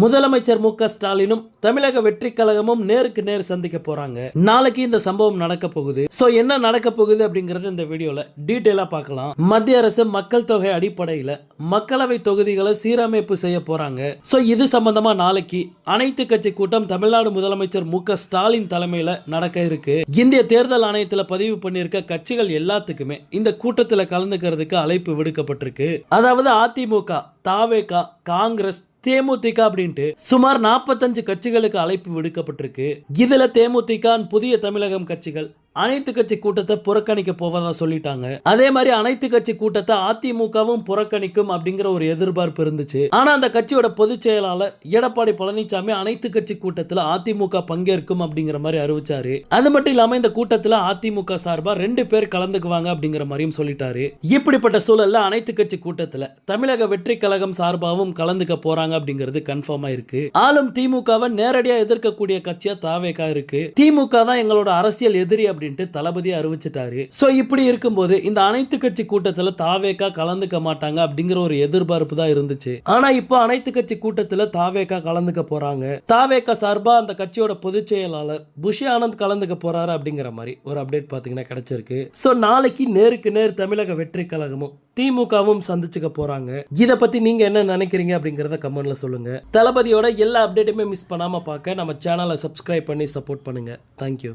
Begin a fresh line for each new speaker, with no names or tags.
முதலமைச்சர் மு ஸ்டாலினும் தமிழக வெற்றி கழகமும் நேருக்கு நேர் சந்திக்க போறாங்க. நாளைக்கு இந்த சம்பவம் நடக்க போகுது. சோ என்ன நடக்க போகுது அப்படிங்கறது இந்த வீடியோல டீட்டெயிலா பார்க்கலாம். மத்திய அரசு மக்கள் தொகை அடிப்படையில மக்களவை தொகுதிகளை சீரமைப்பு செய்ய போறாங்க. சோ இது சம்பந்தமா நாளைக்கு அனைத்து கட்சி கூட்டம் தமிழ்நாடு முதலமைச்சர் மு ஸ்டாலின் தலைமையில நடக்க இருக்கு. இந்திய தேர்தல் ஆணையத்துல பதிவு பண்ணியிருக்க கட்சிகள் எல்லாத்துக்குமே இந்த கூட்டத்துல கலந்துக்கிறதுக்கு அழைப்பு விடுக்கப்பட்டிருக்கு. அதாவது அதிமுக தாவேகா காங்கிரஸ் தேமுதிக அப்படின்ட்டு சுமார் 45 கட்சிகளுக்கு அழைப்பு விடுக்கப்பட்டிருக்கு. இதுல தேமுதிக புதிய தமிழகம் கட்சிகள் அனைத்து கட்சி கூட்டத்தை புறக்கணிக்க போவதா சொல்லிட்டாங்க. அதே மாதிரி அனைத்து கட்சி கூட்டத்தை அதிமுகவும் புறக்கணிக்கும் அப்படிங்கிற ஒரு எதிர்பார்ப்பு இருந்துச்சு. ஆனா அந்த கட்சியோட பொதுச் செயலாளர் எடப்பாடி பழனிசாமி அனைத்து கட்சி கூட்டத்தில் அதிமுக பங்கேற்கும் அப்படிங்கிற மாதிரி அறிவிச்சாரு. அது மட்டும் இல்லாம இந்த கூட்டத்தில் அதிமுக சார்பா ரெண்டு பேர் கலந்துக்குவாங்க அப்படிங்கிற மாதிரியும் சொல்லிட்டாரு. இப்படிப்பட்ட சூழல்ல அனைத்து கட்சி கூட்டத்தில் தமிழக வெற்றி கழகம் சார்பாகவும் கலந்துக்க போறாங்க அப்படிங்கிறது கன்ஃபார்மா இருக்கு. ஆளும் திமுகவை நேரடியாக எதிர்க்கக்கூடிய கட்சியா தாவேகா இருக்கு. திமுக தான் எங்களோட அரசியல் எதிரி அப்படின்ட்டு தளபதி அறிவிச்சிட்டாரு. ஸோ இப்படி இருக்கும்போது இந்த அனைத்து கட்சி கூட்டத்தில் தாவேக்கா கலந்துக்க மாட்டாங்க அப்படிங்கிற ஒரு எதிர்பார்ப்பு தான் இருந்துச்சு. ஆனா இப்போ அனைத்து கட்சி கூட்டத்தில் தாவேக்கா கலந்துக்க போறாங்க. தாவேக்கா சார்பா அந்த கட்சியோட பொதுச் செயலாளர் புஷி ஆனந்த் கலந்துக்க போறாரு அப்படிங்கிற மாதிரி ஒரு அப்டேட் பார்த்தீங்கன்னா கிடைச்சிருக்கு. ஸோ நாளைக்கு நேருக்கு நேர் தமிழக வெற்றி கழகமும் திமுகவும் சந்திச்சுக்க போறாங்க. இதை பத்தி நீங்க என்ன நினைக்கிறீங்க அப்படிங்கறத கமெண்ட்ல சொல்லுங்க. தளபதியோட எல்லா அப்டேட்டுமே மிஸ் பண்ணாம பார்க்க நம்ம சேனலை சப்ஸ்கிரைப் பண்ணி சப்போர்ட் பண்ணுங்க. தேங்க்யூ